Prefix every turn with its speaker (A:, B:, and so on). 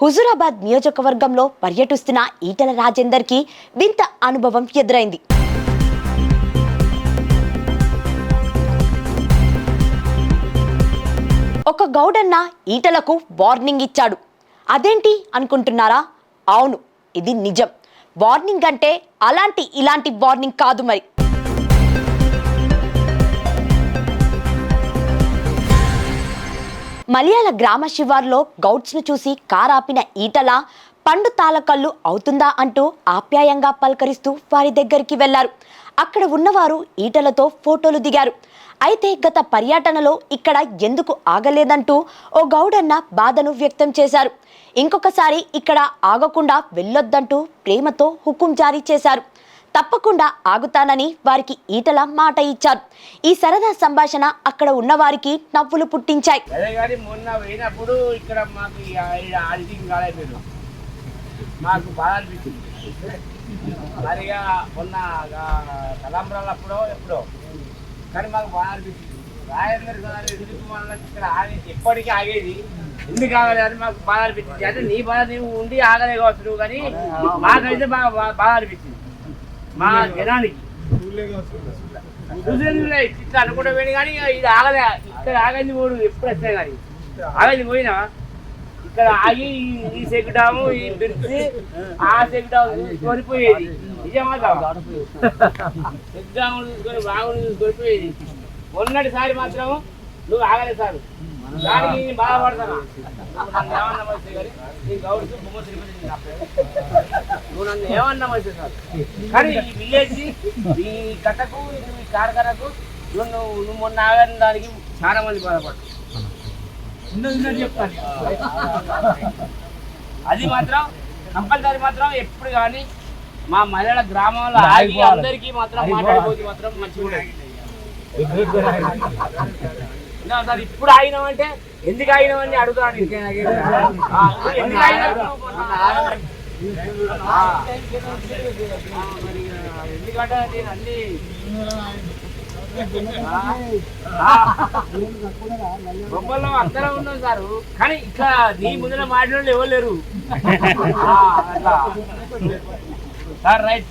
A: హుజురాబాద్ నియోజకవర్గంలో పర్యటిస్తున్న ఈటల రాజేందర్కి వింత అనుభవం ఎదురైంది. ఒక గౌడన్న ఈటలకు వార్నింగ్ ఇచ్చాడు. అదేంటి అనుకుంటున్నారా? అవును ఇది నిజం. వార్నింగ్ అంటే అలాంటి ఇలాంటి వార్నింగ్ కాదు మరి. మలయాళ గ్రామ శివార్లో గౌడ్స్ను చూసి కారాపిన ఈటల పండు తాళకల్లు అవుతుందా అంటూ ఆప్యాయంగా పలకరిస్తూ వారి దగ్గరికి వెళ్ళారు. అక్కడ ఉన్నవారు ఈటలతో ఫోటోలు దిగారు. అయితే గత పర్యటనలో ఇక్కడ ఎందుకు ఆగలేదంటూ ఓ గౌడన్న బాధను వ్యక్తం చేశారు. ఇంకొకసారి ఇక్కడ ఆగకుండా వెళ్ళొద్దంటూ ప్రేమతో హుకుం జారీ చేశారు. తప్పకుండా ఆగుతానని వారికి ఈటల మాట ఇచ్చారు. ఈ సరదా సంభాషణ అక్కడ ఉన్న వారికి నవ్వులు పుట్టించాయి.
B: అదే కానీ మొన్న పోయినప్పుడు ఇక్కడ మాకు బాధ అనిపించింది. మరిగా మొన్న తలంబ్రాలప్పుడో ఎప్పుడో. కానీ మాకు బాధ అనిపించింది. రాజేందర్ గారు ఇక్కడ ఆగి ఎప్పటికీ ఆగేది? ఎందుకు ఆగలేదు అని మాకు బాధ అనిపించింది. అంటే నీ బాధ నీవు ఉండి ఆగలే కావచ్చు నువ్వు కానీ మాకైతే బాగా బా- బాధ అనిపించింది. మా జనానికి. చూసేదిలే, ఇట్లా అనుకుంటా పోయిన కానీ ఇది ఆగలే. ఇక్కడ ఆగంది పోడు ఎప్పుడు వస్తాయి కానీ ఆగంది పోయినా? ఇక్కడ ఆగి ఈ- ఈ ఈ బిర్చి ఆ సెక్డాము కోరిపోయేది పోయేది నిజమా చూసుకొని బాగుని చూసుకొని పోయేది మొన్నటిసారి మాత్రం నువ్వు ఆగలే సార్. దానికి బాధపడతానా? నువ్వు నన్ను ఏమన్నా మంచిది కానీ సార్ ఈ విలేజ్ ఈ కట్టకు ఈ కార్ఖానకు నువ్వు నువ్వు మొన్న ఆగని దానికి చాలా మంది ఉన్నది చెప్తాను. అది మాత్రం కంపల్సరీ మాత్రం ఎప్పుడు కానీ మా మహిళల గ్రామంలో ఆగి అందరికీ మాత్రం మాట్లాడిపోతే మాత్రం మంచిగా సార్ ఇప్పుడు ఆగినామంటే ఎందుకు ఆగినామని అడుగుతాను. ఎందుకు ఆగినావు? ఎందుకంటే నేను అన్ని బొమ్మల్లో అందరం ఉన్నాం సారు కానీ ఇట్లా నీ ముందర మాట్లాడే ఎవరు లేరు. Sir right.